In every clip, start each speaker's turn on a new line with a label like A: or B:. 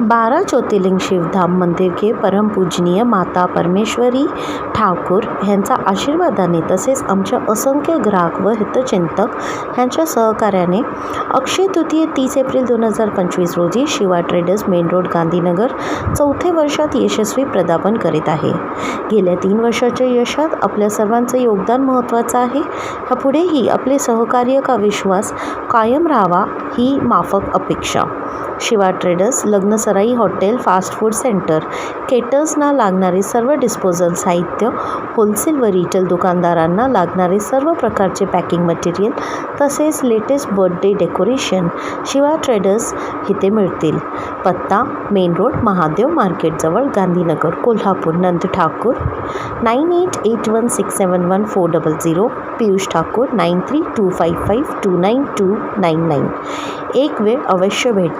A: बारा ज्योतिर्लिंग शिवधाम मंदिर के परमपूजनीय माता परमेश्वरी ठाकूर ह्यांचा आशीर्वादाने तसेच आमच्या असंख्य ग्राहक व हितचिंतक ह्यांच्या सहकार्याने अक्षय तृतीय तीस एप्रिल दोन हजार पंचवीस रोजी Shiva traders main road Gandhinagar चौथे वर्षात यशस्वी प्रदापन करीत आहे. गेल्या तीन वर्षाच्या यशात आपल्या सर्वांचं योगदान महत्त्वाचं आहे. ह्यापुढेही आपले सहकार्य का विश्वास कायम राहावा ही माफक अपेक्षा. शिवा ट्रेडर्स लग्नसराई हॉटेल फास्ट फूड सेंटर केटर्सना लागणारे सर्व डिस्पोजल साहित्य होलसेल व रिटेल दुकानदारांना लागणारे सर्व प्रकारचे पॅकिंग मटेरियल तसेच latest birthday decoration Shiva traders इथे मिळतील. पत्ता मेन रोड महादेव मार्केटजवळ Gandhinagar Kolhapur Nand Thakur. Nine eight eight one six seven one four double zero Piyush Thakur nine three two five five two nine two nine nine एक वेळ अवश्य भेट.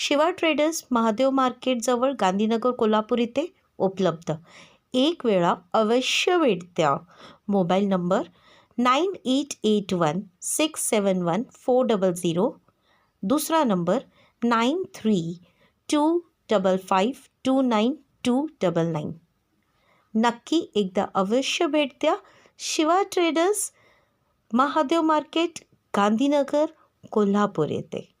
A: Shiva traders Mahadev मार्केटजवळ गांधीनगर कोल्हापूर इथे उपलब्ध. एक वेळा अवश्य भेट द्या. Mobile number nine eight eight one six seven one four double zero. दुसरा number nine three two double five two nine two double nine. नक्की एकदा अवश्य भेट द्या. शिवा ट्रेडर्स महादेव मार्केट गांधीनगर कोल्हापूर येथे.